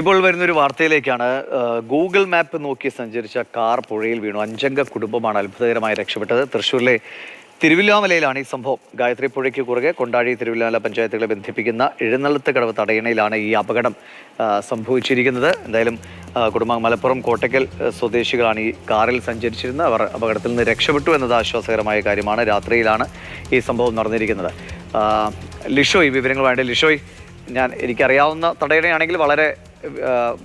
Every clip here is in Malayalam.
ഇപ്പോൾ വരുന്നൊരു വാർത്തയിലേക്കാണ്. ഗൂഗിൾ മാപ്പ് നോക്കി സഞ്ചരിച്ച കാർ പുഴയിൽ വീണു. അഞ്ചംഗ കുടുംബമാണ് അത്ഭുതകരമായി രക്ഷപ്പെട്ടത്. തൃശ്ശൂരിലെ തിരുവില്ലാമലയിലാണ് ഈ സംഭവം. ഗായത്രി പുഴയ്ക്ക് കുറുകെ കൊണ്ടാഴി തിരുവില്ലാമല പഞ്ചായത്തുകളെ ബന്ധിപ്പിക്കുന്ന എഴുന്നള്ളത്ത് കടവ് തടയണയിലാണ് ഈ അപകടം സംഭവിച്ചിരിക്കുന്നത്. എന്തായാലും കുടുംബം മലപ്പുറം കോട്ടയ്ക്കൽ സ്വദേശികളാണ് ഈ കാറിൽ സഞ്ചരിച്ചിരുന്നത്. അവർ അപകടത്തിൽ നിന്ന് രക്ഷപ്പെട്ടു എന്നത് ആശ്വാസകരമായ കാര്യമാണ്. രാത്രിയിലാണ് ഈ സംഭവം നടന്നിരിക്കുന്നത്. ലിഷോയ് വിവരങ്ങളുമായിട്ട് ലിഷോയ് ഞാൻ എനിക്കറിയാവുന്ന തടയണയാണെങ്കിൽ വളരെ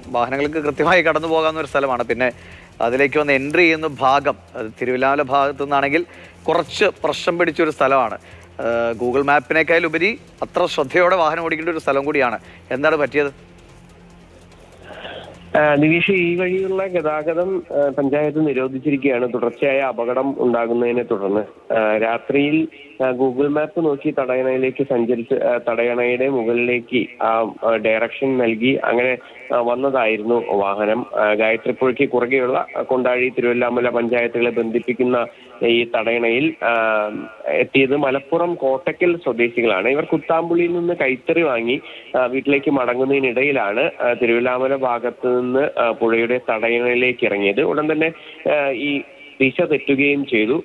വാഹനങ്ങൾക്ക് കൃത്യമായി കടന്നു പോകാവുന്ന ഒരു സ്ഥലമാണ്. പിന്നെ അതിലേക്ക് വന്ന് എൻട്രി ചെയ്യുന്ന ഭാഗം തിരുവില്ലാമല ഭാഗത്തു നിന്നാണെങ്കിൽ കുറച്ച് പ്രശ്നം പിടിച്ചൊരു സ്ഥലമാണ്. ഗൂഗിൾ മാപ്പിനേക്കാളുപരി അത്ര ശ്രദ്ധയോടെ വാഹനം ഓടിക്കേണ്ട ഒരു സ്ഥലം കൂടിയാണ്. എന്താണ് പറ്റിയത്? നിവീഷ് ഈ വഴിയുള്ള ഗതാഗതം പഞ്ചായത്ത് നിരോധിച്ചിരിക്കുകയാണ്. തുടർച്ചയായ അപകടം ഉണ്ടാകുന്നതിനെ തുടർന്ന്. രാത്രിയിൽ ഗൂഗിൾ മാപ്പ് നോക്കി തടയണയിലേക്ക് സഞ്ചരിച്ച് തടയണയുടെ മുകളിലേക്ക് ഡയറക്ഷൻ നൽകി അങ്ങനെ വന്നതായിരുന്നു വാഹനം. ഗായത്രിപ്പുഴയ്ക്ക് കുറുകെയുള്ള കൊണ്ടാഴി തിരുവല്ലാമല പഞ്ചായത്തുകളെ ബന്ധിപ്പിക്കുന്ന ഈ തടയണയിൽ എത്തിയത് മലപ്പുറം കോട്ടക്കൽ സ്വദേശികളാണ്. ഇവർ കുത്താമ്പുള്ളിയിൽ നിന്ന് കൈത്തറി വാങ്ങി വീട്ടിലേക്ക് മടങ്ങുന്നതിനിടയിലാണ് തിരുവല്ലാമല ഭാഗത്ത് നിന്ന് പുഴയുടെ തടയണയിലേക്ക് ഇറങ്ങിയത്. ഉടൻ തന്നെ ഈ ദിശ തെറ്റുകയും ചെയ്തു.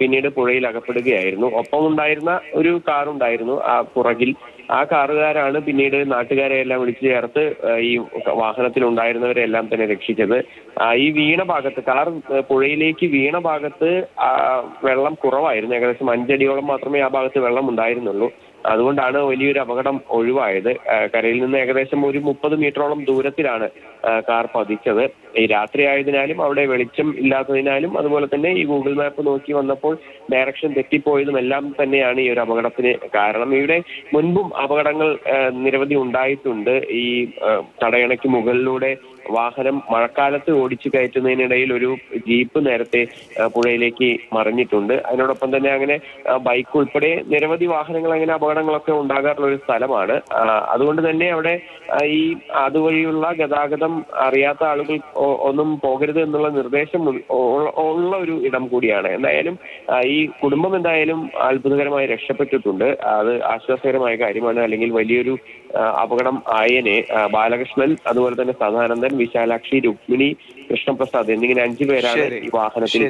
പിന്നീട് പുഴയിൽ അകപ്പെടുകയായിരുന്നു. ഒപ്പം ഉണ്ടായിരുന്ന ഒരു കാർ ഉണ്ടായിരുന്നു. ആ പുറകിൽ. ആ കാറുകാരാണ് പിന്നീട് നാട്ടുകാരെ എല്ലാം വിളിച്ചു ചേർത്ത് ഈ വാഹനത്തിൽ ഉണ്ടായിരുന്നവരെ എല്ലാം തന്നെ രക്ഷിച്ചത്. ഈ വീണ ഭാഗത്ത് കാർ പുഴയിലേക്ക് വീണ ഭാഗത്ത് വെള്ളം കുറവായിരുന്നു. ഏകദേശം അഞ്ചടിയോളം മാത്രമേ ആ ഭാഗത്ത് വെള്ളം ഉണ്ടായിരുന്നുള്ളൂ. അതുകൊണ്ടാണ് വലിയൊരു അപകടം ഒഴിവായത്. കരയിൽ നിന്ന് ഏകദേശം ഒരു മുപ്പത് മീറ്ററോളം ദൂരത്തിലാണ് കാർ പതിച്ചത്. ഈ രാത്രി ആയതിനാലും അവിടെ വെളിച്ചം ഇല്ലാത്തതിനാലും അതുപോലെ തന്നെ ഈ ഗൂഗിൾ മാപ്പ് നോക്കി വന്നപ്പോൾ ഡയറക്ഷൻ തെറ്റിപ്പോയതും എല്ലാം തന്നെയാണ് ഈ ഒരു അപകടത്തിന് കാരണം. ഇവിടെ മുൻപും അപകടങ്ങൾ നിരവധി ഉണ്ടായിട്ടുണ്ട്. ഈ തടയണയ്ക്ക് മുകളിലൂടെ വാഹനം മഴക്കാലത്ത് ഓടിച്ചു കയറ്റുന്നതിനിടയിൽ ഒരു ജീപ്പ് നേരത്തെ പുഴയിലേക്ക് മറിഞ്ഞിട്ടുണ്ട്. അതിനോടൊപ്പം തന്നെ അങ്ങനെ ബൈക്ക് ഉൾപ്പെടെ നിരവധി വാഹനങ്ങൾ അങ്ങനെ അപകടങ്ങളൊക്കെ ഉണ്ടാകാറുള്ള ഒരു സ്ഥലമാണ്. അതുകൊണ്ട് തന്നെ അവിടെ ഈ അതുവഴിയുള്ള ഗതാഗതം അറിയാത്ത ആളുകൾ ഒന്നും പോകരുത് എന്നുള്ള നിർദ്ദേശം ഉള്ള- ഒരു ഇടം കൂടിയാണ്. എന്തായാലും ഈ കുടുംബം എന്തായാലും അത്ഭുതകരമായി രക്ഷപ്പെട്ടിട്ടുണ്ട്. അത് ആശ്വാസകരമായ കാര്യമാണ്. അല്ലെങ്കിൽ വലിയൊരു അപകടം ആയനെ ബാലകൃഷ്ണൻ അതുപോലെ തന്നെ സദാനന്ദൻ വിശാലാക്ഷി രുക്മിണി കൃഷ്ണപ്രസാദ് എന്നിങ്ങനെ അഞ്ചു പേരാണ് ഈ വാഹനത്തിൽ